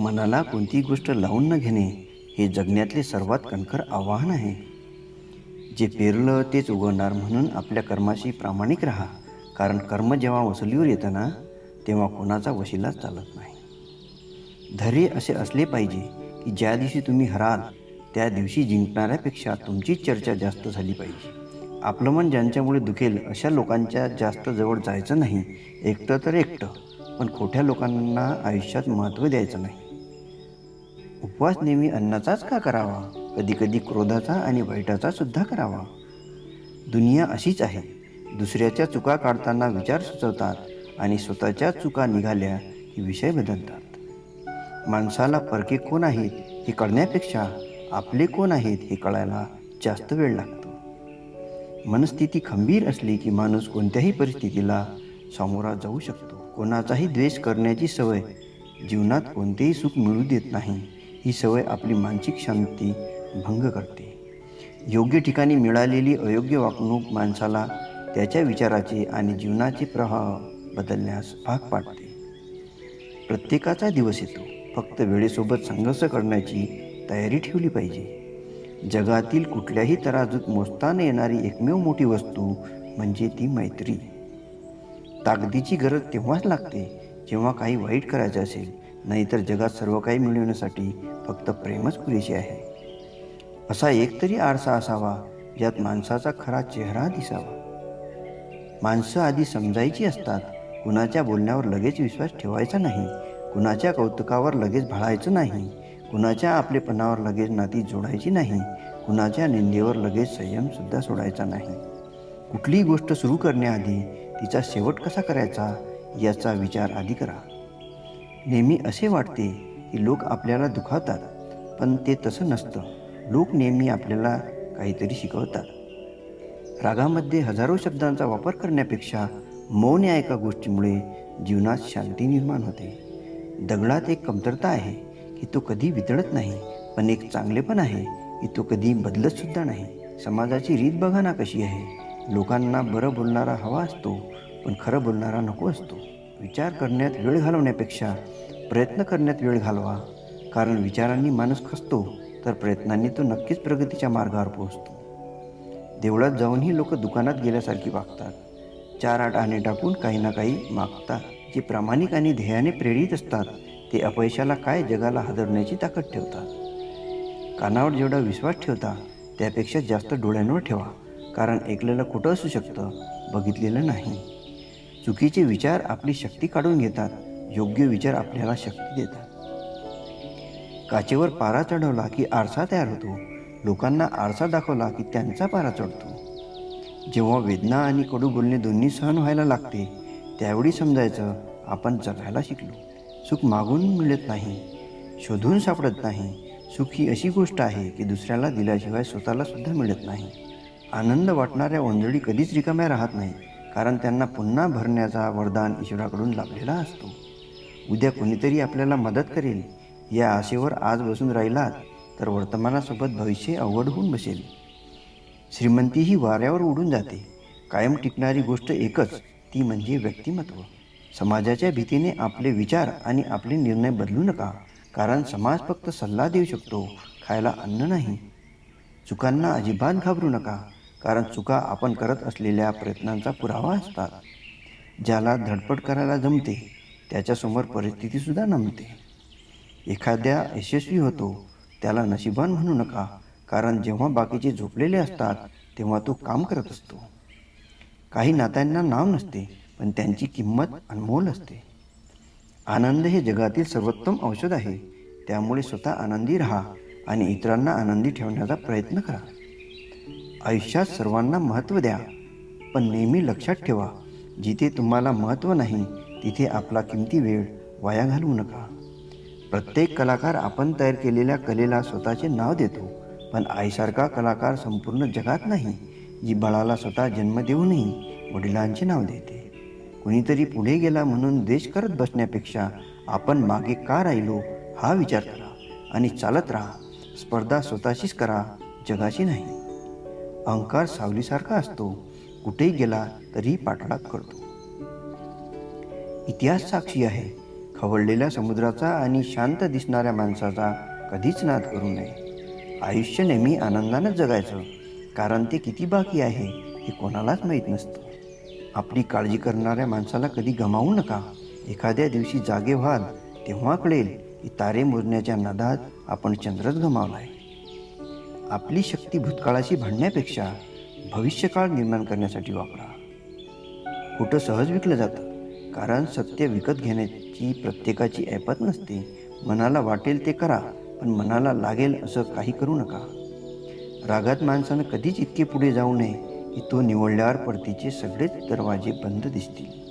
मनाला कोणतीही गोष्ट लावून न घेणे हे जगण्यातले सर्वात कणखर आव्हान आहे. जे पेरलं तेच उगवणार म्हणून आपल्या कर्माशी प्रामाणिक राहा. कारण कर्म जेव्हा वसुलीवर येतं ना तेव्हा कोणाचा वशिलाच चालत नाही. धैर्य असे असले पाहिजे की ज्या दिवशी तुम्ही हराल त्या दिवशी जिंकणाऱ्यापेक्षा तुमचीच चर्चा जास्त झाली पाहिजे. आपलं मन ज्यांच्यामुळे दुखेल अशा लोकांच्या जास्त जवळ जायचं नाही. एकटं तर एकटं पण खोट्या लोकांना आयुष्यात महत्त्व द्यायचं नाही. उपवास नेहमी अन्नाचाच का करावा? कधीकधी क्रोधाचा आणि वाईटाचा सुद्धा करावा. दुनिया अशीच आहे. दुसऱ्याच्या चुका काढताना विचार सुचवतात आणि स्वतःच्या चुका निघाल्या की विषय बदलतात. माणसाला परके कोण आहेत हे कळण्यापेक्षा आपले कोण आहेत हे कळायला जास्त वेळ लागतो. मनस्थिती खंबीर असली की माणूस कोणत्याही परिस्थितीला सामोरा जाऊ शकतो. कोणाचाही द्वेष करण्याची सवय जीवनात कोणतेही सुख मिळू देत नाही. ही सवय आपली मानसिक शांती भंग करते. योग्य ठिकाणी मिळालेली अयोग्य वागणूक माणसाला त्याच्या विचाराचे आणि जीवनाचे प्रवाह बदलण्यास भाग पाडते. प्रत्येकाचा दिवस येतो. फक्त वेळेसोबत संघर्ष करण्याची तयारी ठेवली पाहिजे. जगातील कुठल्याही तराजूत मोजता न येणारी एकमेव मोठी वस्तू म्हणजे ती मैत्री. ताकदीची गरज तेव्हाच लागते जेव्हा काही वाईट करायचं असेल नाहीतर जगात सर्व काही मिळवण्यासाठी फक्त प्रेमच पुरेसे आहे. असा एकतरी आरसा असावा ज्यात माणसाचा खरा चेहरा दिसावा. माणसं आधी समजायची असतात कुणाच्या बोलण्यावर लगेच विश्वास ठेवायचा नाही कुणाच्या कौतुकावर लगेच भाळायचं नाही कुणाच्या आपलेपणावर लगेच नाती जोडायची नाही कुणाच्या निंदेवर लगेच संयमसुद्धा सोडायचा नाही. कुठलीही गोष्ट सुरू करण्याआधी तिचा शेवट कसा करायचा याचा विचार आधी करा. नेहमी असे वाटते की लोक आपल्याला दुखावतात पण ते तसं नसतं. लोक नेहमी आपल्याला काहीतरी शिकवतात. रागामध्ये हजारो शब्दांचा वापर करण्यापेक्षा मौन या एका गोष्टीमुळे जीवनात शांती निर्माण होते. दगडात एक कमतरता आहे की तो कधी वितळत नाही पण एक चांगले पण आहे की तो कधी बदलत सुद्धा नाही. समाजाची रीत बघा ना कशी आहे. लोकांना बरं बोलणारा हवा असतो पण खरं बोलणारा नको असतो. विचार करण्यात वेळ घालवण्यापेक्षा प्रयत्न करण्यात वेळ घालवा. कारण विचारांनी माणूस खसतो तर प्रयत्नांनी तो नक्कीच प्रगतीच्या मार्गावर पोहोचतो. देवळात जाऊनही लोक दुकानात गेल्यासारखी वागतात. चार आठ आणे टाकून काही ना काही मागतात. जे प्रामाणिक आणि ध्येयाने प्रेरित असतात ते अपयशाला काय जगाला हादरण्याची ताकद ठेवतात. कानावर जेवढा विश्वास ठेवता त्यापेक्षा जास्त डोळ्यांवर ठेवा. कारण ऐकलेलं कुठं असू शकतं बघितलेलं नाही. चुकीचे विचार आपली शक्ती काढून घेतात योग्य विचार आपल्याला शक्ती देतात. काचेवर पारा चढवला की आरसा तयार होतो. लोकांना आरसा दाखवला की त्यांचा पारा चढतो. जेव्हा वेदना आणि कडू बोलणे दोन्ही सहन व्हायला लागते त्यावेळी समजायचं आपण जगायला शिकलो. सुख मागून मिळत नाही शोधून सापडत नाही. सुख ही अशी गोष्ट आहे की दुसऱ्याला दिल्याशिवाय स्वतःला सुद्धा मिळत नाही. आनंद वाटणाऱ्या ओंजळी कधीच रिकाम्या राहत नाही. कारण त्यांना पुन्हा भरण्याचा वरदान ईश्वराकडून लाभलेला असतो. उद्या कोणीतरी आपल्याला मदत करेल. या आशेवर आज बसून राहिलात तर वर्तमानासोबत भविष्य अवघड होऊन बसेल. श्रीमंती ही वाऱ्यावर उडून जाते. कायम टिकणारी गोष्ट एकच ती म्हणजे व्यक्तिमत्व. समाजाच्या भीतीने आपले विचार आणि आपले निर्णय बदलू नका कारण समाज फक्त सल्ला देऊ शकतो खायला अन्न नाही. चुकांना अजिबात घाबरू नका. कारण चुका आपण करत असलेल्या प्रयत्नांचा पुरावा असतात. ज्याला धडपड करायला जमते त्याच्यासमोर परिस्थितीसुद्धा नमते. एखाद्या यशस्वी होतो त्याला नशिबान म्हणू नका कारण जेव्हा बाकीचे झोपलेले असतात तेव्हा तो काम करत असतो. काही नात्यांना नाव नसते पण त्यांची किंमत अनमोल असते. आनंद हे जगातील सर्वोत्तम औषध आहे. त्यामुळे स्वतः आनंदी राहा आणि इतरांना आनंदी ठेवण्याचा प्रयत्न करा. आयुष्यात सर्वांना महत्त्व द्या. पण नेहमी लक्षात ठेवा जिथे तुम्हाला महत्त्व नाही तिथे आपला किमती वेळ वाया घालवू नका. प्रत्येक कलाकार आपण तयार केलेल्या कलेला स्वतःचे नाव देतो पण आईसारखा कलाकार संपूर्ण जगात नाही जी बाळाला स्वतः जन्म देऊनही वडिलांचे नाव देते. कुणीतरी पुढे गेला म्हणून देश करत बसण्यापेक्षा आपण मागे का राहिलो हा विचार करा आणि चालत राहा. स्पर्धा स्वतःशीच करा जगाशी नाही. अहंकार सावलीसारखा असतो. कुठेही गेला तरीही पाठलाग करतो. इतिहास साक्षी आहे. खवळलेल्या समुद्राचा आणि शांत दिसणाऱ्या माणसाचा कधीच नाद करू नये. आयुष्य नेहमी आनंदानंच जगायचं. कारण ते किती बाकी आहे हे कोणालाच माहीत नसतं. आपली काळजी करणाऱ्या माणसाला कधी गमावू नका. एखाद्या दिवशी जागे व्हाल तेव्हा कळेल की तारे मोजण्याच्या नादात आपण चंद्रच गमावला आहे आपली शक्ती भूतकाळाशी भांडण्यापेक्षा भविष्यकाळ निर्माण करण्यासाठी वापरा. खोटं सहज विकलं जातं कारण सत्य विकत घेण्याची प्रत्येकाची ऐपत नसते. मनाला वाटेल ते करा पण मनाला लागेल असं काही करू नका. रागात माणसानं कधीच इतके पुढे जाऊ नये की तो निवडल्यावर परतीचे सगळेच दरवाजे बंद दिसतील.